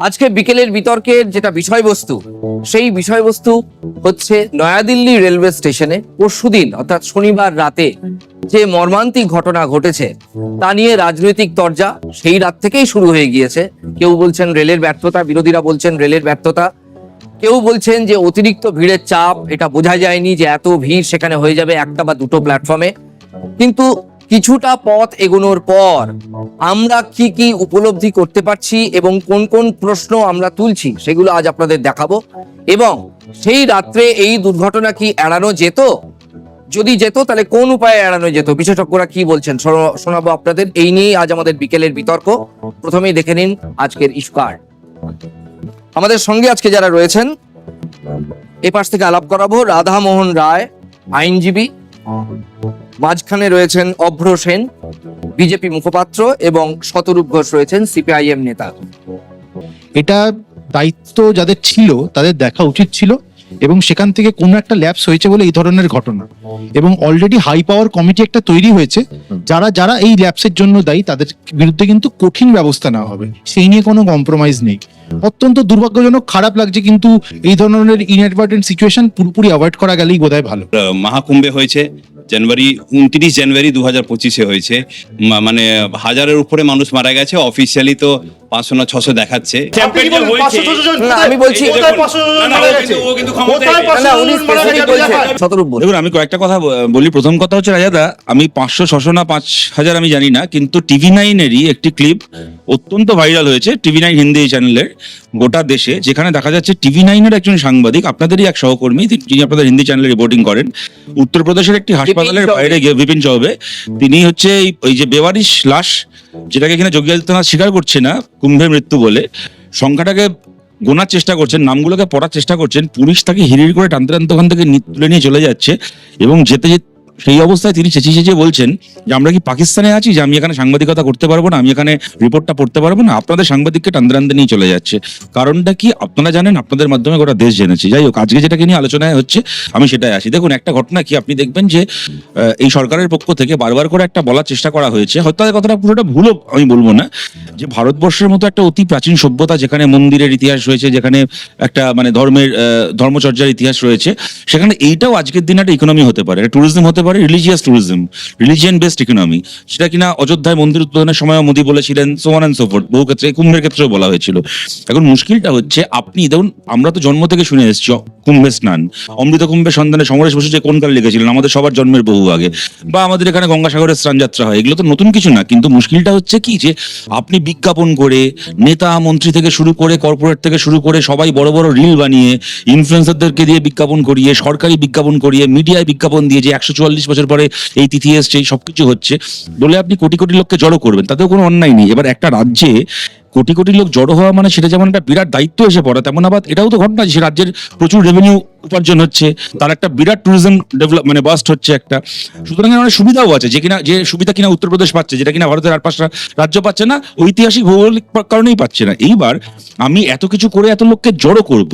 আজকে বিকেলের বিতর্কের যেটা বিষয়বস্তু, সেই বিষয়বস্তু হচ্ছে নয়াদিল্লি রেলওয়ে স্টেশনে পরশুদিন অর্থাৎ শনিবার রাতে যে মর্মান্তিক ঘটনা ঘটেছে, তা নিয়ে রাজনৈতিক তরজা সেই রাত থেকেই শুরু হয়ে গিয়েছে। কেউ বলছেন রেলের ব্যর্থতা, বিরোধীরা বলছেন রেলের ব্যর্থতা। কেউ বলছেন যে অতিরিক্ত ভিড়ের চাপ, এটা বোঝা যায়নি যে এত ভিড় সেখানে হয়ে যাবে একটা বা দুটো প্ল্যাটফর্মে কিন্তু কিছুটা পথ এগোনোর পর আমরা কি কি উপলব্ধি করতে পারছি এবং কোন কোন প্রশ্ন আমরা তুলছি সেগুলো আজ আপনাদের দেখাবো। এবং সেই রাত্রে এই দুর্ঘটনা কি এড়ানো যেত? যদি যেত, তাহলে কোন উপায়ে এড়ানো যেত? বিশেষজ্ঞরা কি বলছেন? শোনাবো আপনাদের। এই নিয়েই আজ আমাদের বিকেলের বিতর্ক। প্রথমেই দেখে নিন আজকের ইস্কার আমাদের সঙ্গে আজকে যারা রয়েছেন এ পাশ থেকে আলাপ করাবো। রাধা মোহন রায়, আইনজীবী। মাঝখানে রয়েছেন অভ্র সেন, বিজেপি মুখপাত্র এবং শতরূপ ঘোষ রয়েছেন সিপিআইএম নেতা। এটা দায়িত্ব যাদের ছিল, তাদের দেখা উচিত ছিল এবং সেখান থেকে কোনো একটা ল্যাপস হয়েছে বলে এই ধরনের ঘটনা। এবং অলরেডি হাই পাওয়ার কমিটি একটা তৈরি হয়েছে, যারা যারা এই ল্যাপসের জন্য দায়ী, তাদের বিরুদ্ধে কিন্তু কঠিন ব্যবস্থা নেওয়া হবে। সেই নিয়ে কোনো কম্প্রোমাইজ নেই। অত্যন্ত দুর্ভাগ্যজনক, খারাপ লাগছে, কিন্তু এই ধরনের ইনঅ্যাডভার্টেন্ট সিচুয়েশন পুরোপুরি অ্যাভয়েড করা গেলেই বোধহয় ভালো। মহাকুম্ভে হয়েছে। জানুয়ারি উনত্রিশ জানুয়ারি দু হাজার পঁচিশে হয়েছে। মানে হাজারের উপরে মানুষ মারা গেছে। অফিসিয়ালি তো পাঁচশো না ছশো দেখাচ্ছে। আমি বলছি-। দেখান। আমি কয়েকটা কথা বলি। প্রথম কথা হচ্ছে রাজাদা আমি পাঁচশো ছশো না পাঁচ হাজার আমি জানি না কিন্তু টিভি নাইনেরই একটি ক্লিপ অত্যন্ত ভাইরাল হয়েছে টিভি নাইন হিন্দি চ্যানেলের গোটা দেশে যেখানে দেখা যাচ্ছে টিভি নাইনের একজন সাংবাদিক আপনাদেরই এক সহকর্মী তিনি- যিনি আপনাদের হিন্দি চ্যানেলে রিপোর্টিং করেন উত্তরপ্রদেশের একটি হাসপাতালের বাইরে বিপিন চৌবে তিনি হচ্ছে ওই যে বেওয়ারিশ লাশ, যেটাকে কিনা যোগী আদিত্যনাথ স্বীকার করছে না, কুম্ভের মৃত্যু বলে, সংখ্যাটাকে গোনার চেষ্টা করছেন, নামগুলোকে পড়ার চেষ্টা করছেন, পুলিশ তাকে হিড়ির করে টানতে টানতে ওখান থেকে তুলে নিয়ে চলে যাচ্ছে এবং যেতে যেতে সেই অবস্থায় তিনি চেঁচিয়ে চেঁচিয়ে বলছেন যে, আমরা কি পাকিস্তানে আছি? যে, আমি এখানে সাংবাদিকতা করতে পারব না, আমি এখানে রিপোর্টটা পড়তে পারব না? আপনাদের সাংবাদিককে টানতে নিয়ে চলে যাচ্ছে। কারণটা কি? আপনারা জানেন, আপনাদের মাধ্যমে গোটা দেশ জেনেছে। যাই হোক, আজকে যেটাকে নিয়ে আলোচনায় হচ্ছে, আমি সেটাই আসি। দেখুন, একটা ঘটনা কি? আপনি দেখবেন যে এই সরকারের পক্ষ থেকে বারবার করে একটা বলার চেষ্টা করা হয়েছে। হয়তো তাদের কথাটা পুরোটা ভুলও আমি বলব না, যে, ভারতবর্ষের মতো একটা অতি প্রাচীন সভ্যতা যেখানে মন্দিরের ইতিহাস রয়েছে, যেখানে একটা মানে ধর্মের ধর্মচর্যার ইতিহাস রয়েছে, সেখানে এইটাও আজকের দিনে একটা ইকোনমি হতে পারে ট্যুরিজম হতে পারে religious tourism religion based economy সেটা কিনা অযোধ্যায় মন্দির উদ্বোধনের সময় মোদী বলেছিলেন সোয়ান অ্যান্ড সোফোর্ট বহু ক্ষেত্রে, কুম্ভের ক্ষেত্রেও বলা হয়েছিল। এখন মুশকিলটা হচ্ছে, আপনি দেখুন, আমরা তো জন্ম থেকে শুনে এসেছি, কুম্ভে স্নান, অমৃত কুম্ভের সন্ধানে সমরেশ বসু যে কোন কালে লিখেছিলেন, আমাদের সবার জন্মের বহু আগে, বা আমাদের এখানে গঙ্গাসাগরের স্নান যাত্রা হয়, এগুলো তো নতুন কিছু না, কিন্তু মুশকিলটা হচ্ছে কি যে, আপনি বিজ্ঞাপন করে, নেতা, মন্ত্রী থেকে শুরু করে কর্পোরেট থেকে শুরু করে, সবাই বড় বড় রিল বানিয়ে ইনফ্লুয়েন্সারদেরকে দিয়ে বিজ্ঞাপন করিয়ে, সরকারি বিজ্ঞাপন করিয়ে মিডিয়ায় বিজ্ঞাপন দিয়ে যে একশো চুয়াল্লিশ বছর পরে এই তিথি এসছে সবকিছু হচ্ছে। বলে আপনি কোটি কোটি লোককে জড়ো করবেন, তাতেও কোনো অন্যায় নেই। এবার একটা রাজ্যে কোটি কোটি লোক জড়ো হওয়া মানে সেটা যেমন একটা বিরাট দায়িত্ব এসে পড়ে, তেমন আবার এটাও তো ঘটনা যে রাজ্যের প্রচুর রেভিনিউ উপার্জন হচ্ছে, তার একটা বিরাট ট্যুরিজম ডেভেলপ মানে বাস্ট হচ্ছে একটা। সুতরাং এর অনেক সুবিধাও আছে, যে কিনা যে সুবিধা কিনা উত্তরপ্রদেশ পাচ্ছে, যেটা কিনা ভারতের আর পাঁচটা রাজ্য পাচ্ছে না, ঐতিহাসিক ভৌগোলিক কারণেই পাচ্ছে না। এইবার আমি এত কিছু করে এত লোককে জড়ো করব,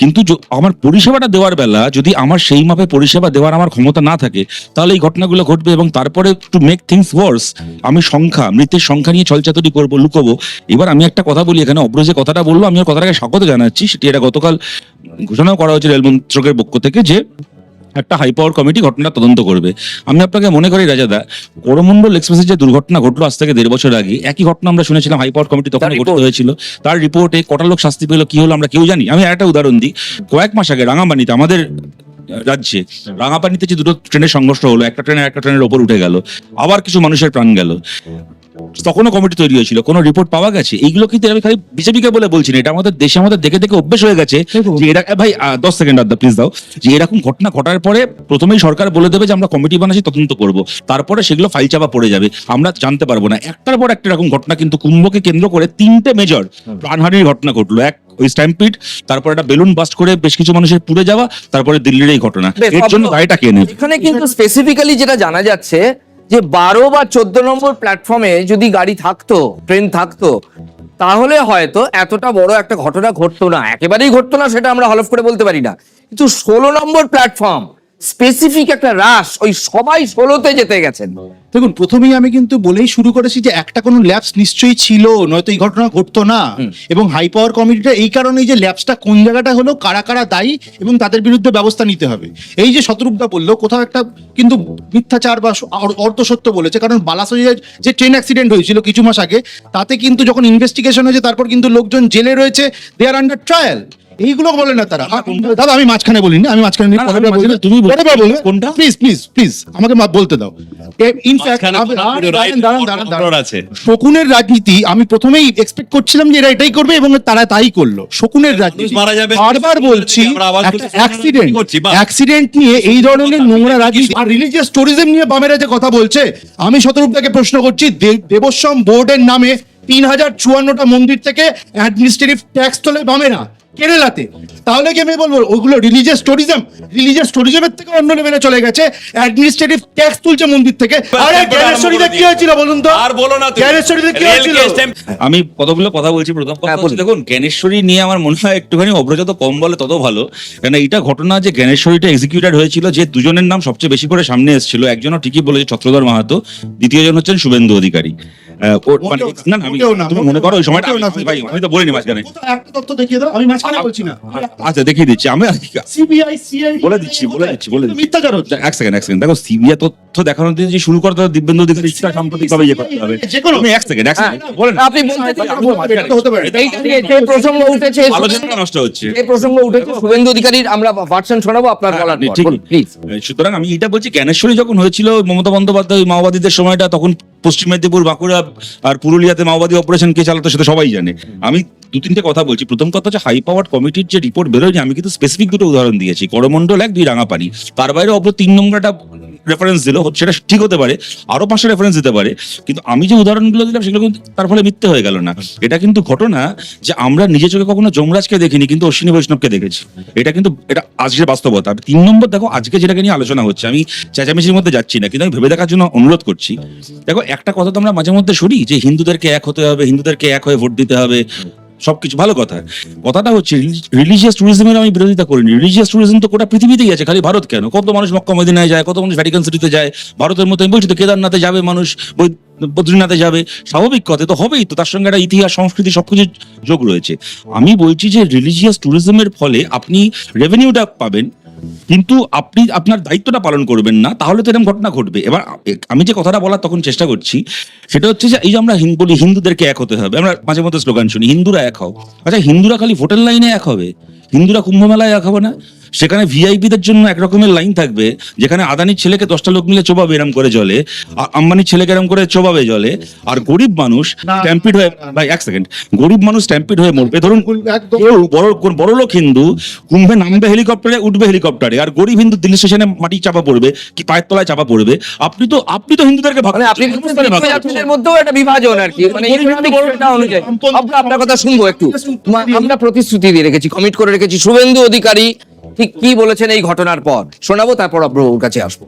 কিন্তু আমার পরিষেবাটা দেওয়ার বেলা যদি আমার সেই মাপে পরিষেবা দেওয়ার আমার ক্ষমতা না থাকে, তাহলে এই ঘটনাগুলো ঘটবে এবং তারপরে টু মেক থিংস ওয়ার্স আমি সংখ্যা, মৃতের সংখ্যা নিয়ে ছলচাতুরি করব, লুকোবো। এবার আমি একটা কথা বলি এখানে অব্র যে কথাটা বলল আমি ওর কথাটাকে স্বাগত জানাচ্ছি। সেটি এটা গতকাল ঘোষণাও করা হয়েছে রেল মন্ত্রকের পক্ষ থেকে যে একটা হাই পাওয়ার কমিটি ঘটনা তদন্ত করবে। আমি আপনাকে মনে করি রাজাদা করমন্ডল এক্সপ্রেসের যে দুর্ঘটনা ঘটলো আজ থেকে দেড় বছর আগে একই ঘটনা আমরা শুনেছিলাম হাই পাওয়ার কমিটি তখন গঠিত হয়েছিল। তার রিপোর্টে কটা লোক শাস্তি পেল কি হলো আমরা কেউ জানি আমি একটা উদাহরণ দিই কয়েক মাস আগে রাঙামানিতে আমাদের রাজ্যে রাঙাপানিতে যে দুটো ট্রেনের সংঘর্ষ হলো একটা ট্রেন একটা ট্রেনের ওপর উঠে গেল আবার কিছু মানুষের প্রাণ গেল। তখনও কমিটি তৈরি হয়েছিল কোনো রিপোর্ট পাওয়া গেছে? এইগুলো কিন্তু আমি খালি বিজেপিকে বলে বলছি না এটা আমাদের দেশে আমাদের দেখে দেখে অভ্যেস হয়ে গেছে যে এরা এ ভাই দশ সেকেন্ড আদা প্লিজ দাও। যে এরকম ঘটনা ঘটার পরে প্রথমেই সরকার বলে দেবে যে আমরা কমিটি বানাচ্ছি তদন্ত করব। তারপরে সেগুলো ফাইল চাপা পড়ে যাবে আমরা জানতে পারব না। একটার পর একটা এরকম ঘটনা কিন্তু কুম্ভকে কেন্দ্র করে তিনটে মেজর প্রাণহানির ঘটনা ঘটলো। এক ওই স্ট্যাম্পিড তারপর একটা বেলুন বাস্ট করে বেশ কিছু মানুষের পুড়ে যাওয়া তারপরে দিল্লির এই ঘটনা। এর জন্য দায়টা কে নেবে? এখানে কিন্তু স্পেসিফিক্যালি যেটা জানা যাচ্ছে যে বারো বা চোদ্দ নম্বর প্ল্যাটফর্মে যদি গাড়ি থাকতো ট্রেন থাকতো, তাহলে হয়তো এতটা বড় একটা ঘটনা ঘটতো না। একেবারেই ঘটতো না, সেটা আমরা হলফ করে বলতে পারি না। কিন্তু ষোলো নম্বর প্ল্যাটফর্ম স্পেসিফিক একটা রাশ ওই সবাই ষোলোতে যেতে গেছেন। দেখুন প্রথমেই আমি কিন্তু বলেই শুরু করেছি যে একটা কোনো ল্যাবস নিশ্চয়ই ছিল নয়তো এই ঘটনা ঘটতো না। এবং হাই পাওয়ার কমিটিটা এই কারণেই যে ল্যাবসটা কোন জায়গাটা হলো কারা কারা দায়ী এবং তাদের বিরুদ্ধে ব্যবস্থা নিতে হবে। এই যে শতরূপদা বলল কোথাও একটা কিন্তু মিথ্যাচার বা অর- অর্ধসত্য বলেছে। কারণ বালাসরিয়া যে ট্রেন অ্যাক্সিডেন্ট হয়েছিল কিছু মাস আগে তাতে কিন্তু যখন ইনভেস্টিগেশন হয়েছে তারপর কিন্তু লোকজন জেলে রয়েছে দে আর আন্ডার ট্রায়াল এইগুলো বলে না তারা। দাদা আমি মাঝখানে বলিনি আমি মাঝখানে তুমি কোনটা? প্লিজ প্লিজ প্লিজ আমাকে বলতে দাও। শকুনের রাজনীতি আমি প্রথমেই এক্সপেক্ট করছিলাম যে এরা এটাই করবে এবং তারা তাই করল। শকুনের রাজনীতি। বারবার বলছি অ্যাক্সিডেন্ট অ্যাক্সিডেন্ট নিয়ে এই ধরনের নোংরা রাজনীতি। আর রিলিজিয়াস ট্যুরিজম নিয়ে বামেরা যে কথা বলছে আমি শতরূপদাকে প্রশ্ন করছি দেবস্বম বোর্ডের নামে তিন হাজার চুয়ান্নটা মন্দির থেকে অ্যাডমিনিস্ট্রেটিভ ট্যাক্স তোলে বামেরা। কেরালাতে। তাহলে কি আমি বলব ওগুলো রিলিজিয়াস ট্যুরিজম রিলিজিয়াস ট্যুরিজমের থেকে অন্য লেভেলে চলে গেছে। অ্যাডমিনিস্ট্রেটিভ ট্যাক্স তুলছে মন্দির থেকে। আরে জ্ঞানেশ্বরীতে কি হয়েছিল বলুন তো? আর বলো না তুমি। জ্ঞানেশ্বরীতে কি হয়েছিল? আমি কতগুলো কথা বলছি প্রথম কথা হ্যাঁ, হচ্ছে দেখুন জ্ঞানেশ্বরী নিয়ে আমার মনে হয় একটুখানি অগ্রজত কম বলে তত ভালো। কারণ এটা ঘটনা যে জ্ঞানেশ্বরীটা এক্সিকিউটেড হয়েছিল যে দুজনের নাম সবচেয়ে বেশি করে সামনে এসেছিল। একজনও ঠিকই বলেছে ছত্রধর মাহাতো দ্বিতীয়জন হচ্ছেন শুভেন্দু অধিকারী। আহ, ওর মানে মোটেও- না না, আমি তুমি মনে করো ওই সময়টা মোটেও না। আমি- ভাই আমি তো বলিনি মাঝখানে। একটা তথ্য দেখিয়ে দাও আমি মাঝখানে বলছি না। আচ্ছা দেখিয়ে দিচ্ছি আমি সিবিআই সিআই বলে দিচ্ছি, বলে দিচ্ছি, বলে দিচ্ছি। মিথ্যাচার হচ্ছে। এক সেকেন্ড এক সেকেন্ড দেখো সিবিআই তথ্য দেখানো দিয়ে যে শুরু করতে হবে দিব্যেন্দু অধিকারী ইচ্ছা সাম্প্রতিকভাবে ইয়ে করতে হবে। যে কোনো- এক সেকেন্ড এক সেকেন্ড বলেন আপনি বলতে চান- আপনি বলতে হতে পারে। যে প্রসঙ্গ উঠেছে আলোচনাটা নষ্ট হচ্ছে। যে প্রসঙ্গ উঠেছে শুভেন্দু অধিকারীর আমরা ভার্সন শোনাবো আপনার হ্যাঁ, বলার ঠিক- প্লিজ সুতরাং আমি এটা বলছি জ্ঞানেশ্বরী যখন হয়েছিল মমতা বন্দ্যোপাধ্যায় মাওবাদীদের সময়টা তখন পশ্চিম মেদিনীপুর, বাঁকুড়া আর পুরুলিয়াতে মাওবাদী অপারেশন কে চালাতো সেটা সবাই জানে। আমি দু, তিনটে কথা বলছি। প্রথম কথা হচ্ছে হাই পাওয়ার কমিটির যে রিপোর্ট বেরোয়নি, আমি কিন্তু স্পেসিফিক দুটো উদাহরণ দিয়েছি। করমন্ডল এক, দুই রাঙাপানি তার বাইরে অপর তিন নম্বরটা রেফারেন্স দিল, সেটা ঠিক হতে পারে, আরও পাঁচটা রেফারেন্স দিতে পারে, কিন্তু আমি যে উদাহরণগুলো দিলাম, সেগুলো কিন্তু তার ফলে মিথ্যে হয়ে গেল না। এটা কিন্তু ঘটনা যে আমরা নিজে চোখে কখনো যমরাজকে দেখিনি, কিন্তু অশ্বিনী বৈষ্ণবকে দেখেছি। এটা কিন্তু, এটা আজকের বাস্তবতা। তিন নম্বর, দেখো, আজকে যেটাকে নিয়ে আলোচনা হচ্ছে, আমি চেঁচামেচির মধ্যে যাচ্ছি না, কিন্তু আমি ভেবে দেখার জন্য অনুরোধ করছি। দেখো, একটা কথা তো আমরা মাঝে মধ্যে শুনি যে হিন্দুদেরকে এক হতে হবে, হিন্দুদেরকে এক হয়ে ভোট দিতে হবে। সবকিছু, ভালো কথা। কথাটা হচ্ছে রিলিজিয়াস ট্যুরিজমের আমি বিরোধিতা করিনি। রিলিজিয়াস ট্যুরিজম তো গোটা পৃথিবীতেই আছে, খালি ভারত কেন? কত মানুষ মক্কা মদিনায় যায়, কত মানুষ ভ্যাটিকান সিটিতে যায়, ভারতের মতো, আমি বলছি তো কেদারনাথে যাবে মানুষ বদ্রীনাথে যাবে। স্বাভাবিক কথা তো হবেই তো, তার সঙ্গে একটা ইতিহাস, সংস্কৃতি, সবকিছু যোগ রয়েছে। আমি বলছি যে রিলিজিয়াস ট্যুরিজমের ফলে আপনি রেভিনিউটা পাবেন কিন্তু আপনি আপনার দায়িত্বটা পালন করবেন না, তাহলে তো এরকম ঘটনা ঘটবে। এবার আমি যে কথাটা বলার তখন চেষ্টা করছি, সেটা হচ্ছে যে এই যে আমরা বলি হিন্দুদেরকে এক হতে হবে, আমরা মাঝে মধ্যে স্লোগান শুনি, হিন্দুরা এক হও। আচ্ছা হিন্দুরা খালি ভোটের লাইনে এক হবে? হিন্দুরা কুম্ভ মেলায় এক হবে না? সেখানে ভিআইপিদের জন্য এক রকমের লাইন থাকবে যেখানে আদানির ছেলেকে দশটা লোক মিলে চোবাবে এরম করে জলে আ- আম্বানির ছেলেকে এরম করে চোবাবে জলে আর গরিব মানুষ স্ট্যাম্পিড হয়ে ভাই এক সেকেন্ড গরিব মানুষ স্ট্যাম্পিড হয়ে মরবে। ধরুন কেউ বড় বড় লোক হিন্দু কুম্ভে নামবে হেলিকপ্টারে উঠবে হেলিকপ্টারে আর গরিব হিন্দু দিল্লি স্টেশনে মাটি চাপা পড়বে কি পায়ের তলায় চাপা পড়বে। আপনি তো আপনি তো হিন্দুদেরকে ভাগ মানে আপনি করছেন। মধ্যেও একটা বিভাজন আর কি। মানে অনুযায়ী। আপনার কথা শুনব একটু। আমরা প্রতিশ্রুতি দিয়ে রেখেছি কমিট করে রেখেছি। শুভেন্দু অধিকারী ঠিক কি বলেছেন এই ঘটনার পর? শোনাবো, তারপর আপনার কাছে আসব।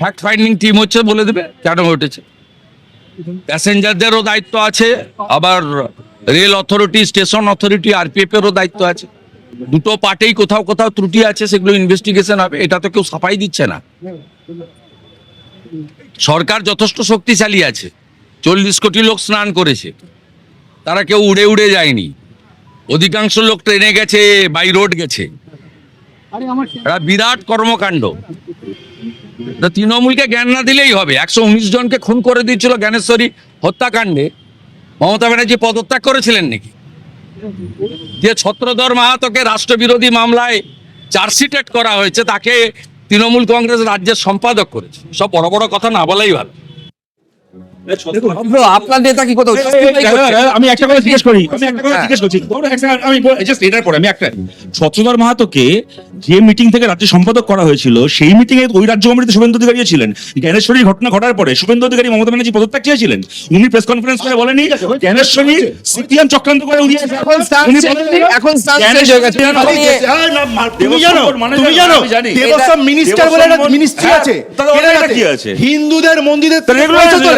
ফ্যাক্ট ফাইন্ডিং টিম হচ্ছে বলে দেবে, কেন ঘটেছে? প্যাসেঞ্জারদেরও দায়িত্ব আছে, আবার rail authority station authority RPF এরও দায়িত্ব আছে। দুটো পার্টেই কোথাও কোথাও ত্রুটি আছে, সেগুলো ইনভেস্টিগেশন হবে, এটা তো কেউ সাফাই দিচ্ছে না। সরকার যথেষ্ট শক্তিশালী আছে, চল্লিশ কোটি লোক স্নান করেছে, তারা কেউ উড়ে উড়ে যায়নি। অধিকাংশ লোক ট্রেনে গেছে বাই রোড গেছে। একটা বিরাট কর্মকাণ্ড। তৃণমূলকে জ্ঞান না দিলেই হবে। একশো উনিশ জনকে খুন করে দিয়েছিল জ্ঞানেশ্বরী হত্যাকাণ্ডে। মমতা ব্যানার্জি পদত্যাগ করেছিলেন নাকি? যে ছত্রধর মাহাতোকে রাষ্ট্রবিরোধী মামলায় চার্জশিটেড করা হয়েছে, তাকে তৃণমূল কংগ্রেস রাজ্যের সম্পাদক করেছে। সব বড় বড় কথা না বলাই ভালো। আপনার নেতা কি কোথাও? আমি একটা কথা জিজ্ঞেস করি। আমি একটা কথা হ্যাঁ। জিজ্ঞেস করছি। ধরো এক second, আমি জাস্ট এটার পরে আমি একটা ছত্রধর মাহাতোকে যে মিটিং থেকে রাজ্য সম্পাদক করা হয়েছিল সেই মিটিং এ ওই রাজ্য কমিটিতে শুভেন্দু অধিকারী ছিলেন। জ্ঞানেশ্বরী ঘটনা ঘটার পরে শুভেন্দু অধিকারী মমতা ব্যানার্জি পদত্যাগ চেয়েছিলেন। উনি প্রেস কনফারেন্স করে বলেনি জ্ঞানেশ্বরী সিপিএম চক্রান্ত করে উনি এখন মানে- পালিয়ে- আরে না, মা- তুমি জানো তুমি জানো, জানো আমি জানি। দেবস্বম মিনিস্টার বলে একটা মিনিস্ট্রি হ্যাঁ, আছে? হিন্দুদের মন্দিরের।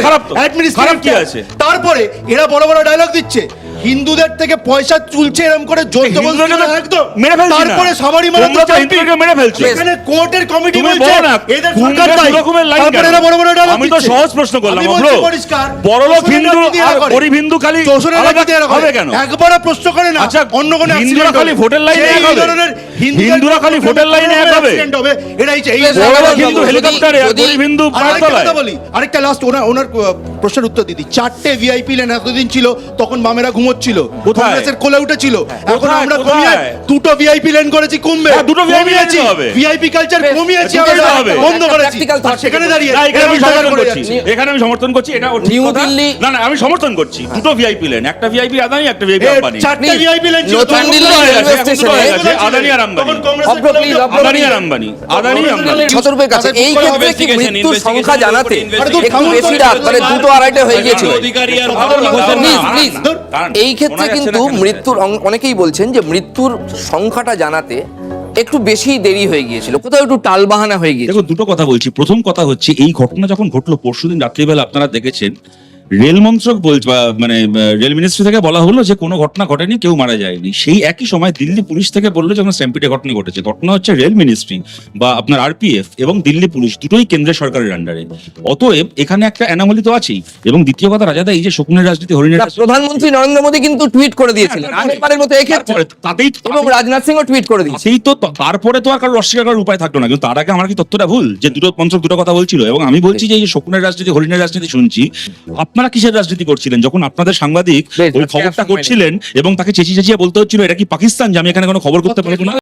খারাপ তো। খারাপ কি আছে? তারপরে এরা বড় বড় ডায়লগ দিচ্ছে হিন্দুদের থেকে পয়সা চুলছে এরকম করে জোর হিন্দুদেরকে তো একদম। মেরে ফেলছি তারপরে সাবারি মারা তোমরা তো হিন্দুদেরকে মেরে ফেলছো। এখানে কোর্টের কমিটি বলছে এদের সরকার। দু রকমের লাইন তারপরে? এরা বড় বড় dialogue আমি তো সহজ প্রশ্ন করলাম পরিষ্কার। বড়লোক চোষণের হিন্দু আর। গরিব হিন্দু খালি চোষণের রাজনীতি এরা হবে কেন? একবারও প্রশ্ন করে না। আচ্ছা, অন্য কোনো হিন্দুরা খালি। ভোটের লাইনে এক হবে? হিন্দুরা খালি ভোটের লাইনে এক হবে? accident হবে। এটা এই বড়লোক যদি- হিন্দু হেলিকপ্টারে আর গরিব হিন্দু আর আরেকটা বলি। আরেকটা লাস্ট ওনার ওনার প্রশ্নের উত্তর দিদি চারটে ভিআইপি লেন এতদিন ছিল তখন বামেরা ঘুমোচ্ছিল কোথায়? কংগ্রেসের কোলে উঠেছিল। এখন আমরা কমিয়ে দুটো ভিআইপি লেন করেছি কমবে। হ্যাঁ, দুটো lane হবে। ভিআইপি কালচার কমিয়েছি আমরা হবে। বন্ধ করেছি। সেখানে দাঁড়িয়ে আমি সমর্থন করছি। এখানে আমি সমর্থন করছি এটা ঠিক নিউ কথা। দিল্লি- না না আমি সমর্থন করছি। দুটো ভিআইপি লেন একটা ভিআইপি আদানি একটা ভিআইপি আম্বানি। চারটে ভিআইপি লেন ছিল। নতুন তখন দিল্লি হয়ে হয়ে আদানি আর আম্বানি। আদানি আর আম্বানি আদানি আম্বানি। শতরূপের কাছে এই ক্ষেত্রে কি মৃত্যুর সংখ্যা জানাতে একটু বেশি রাত মানে দুটো আড়াইটে হয়ে গিয়েছিল। অধিকারী আর প্লিজ এই ক্ষেত্রে কিন্তু মৃত্যুর অনেকেই বলছেন যে মৃত্যুর সংখ্যাটা জানাতে একটু বেশি দেরি হয়ে গিয়েছিল কোথাও একটু টালবাহানা হয়ে গিয়েছিল। দেখো দুটো কথা বলছি। প্রথম কথা হচ্ছে এই ঘটনা যখন ঘটলো পরশুদিন রাত্রিবেলা আপনারা দেখেছেন রেল মন্ত্রক বলছে বা মানে রেল মিনিস্ট্রি থেকে বলা হলো যে কোনো ঘটনা ঘটেনি কেউ মারা যায়নি। সেই একই সময় দিল্লি পুলিশ থেকে বলল যখন স্ট্যাম্পিডে ঘটনা ঘটেছে। ঘটনা হচ্ছে রেল মিনিস্ট্রি বা আপনার আরপিএফ এবং দিল্লি পুলিশ দুটোই কেন্দ্রের সরকারের আন্ডারে অতএব এখানে একটা অ্যানামলি তো আছেই। এবং দ্বিতীয় কথা রাজাদা এই যে শকুনের রাজনীতি হরিণের প্রধানমন্ত্রী নরেন্দ্র মোদী কিন্তু টুইট করে দিয়েছিলেন। আগেরবারের মতো এক্ষেত্রে। তাতেই এবং রাজনাথ সিংও টুইট করে দিয়েছে। সেই তো তারপরে তো আর কারোর অস্বীকার করার উপায় থাকল না। কিন্তু তার আগে আমার কি তথ্যটা ভুল? যে দুটো মন্ত্রক দুটো কথা বলছিল। এবং আমি বলছি যে এই যে শকুনের রাজনীতি হরিণের রাজনীতি শুনছি। আপনারা কিসের রাজনীতি করছিলেন? যখন আপনাদের সাংবাদিক ওই খবরটা করছিলেন এবং তাকে চেঁচিয়ে চেঁচিয়ে বলতে হচ্ছিল এটা কি পাকিস্তান? যে আমি এখানে কোনো খবর করতে পারব না।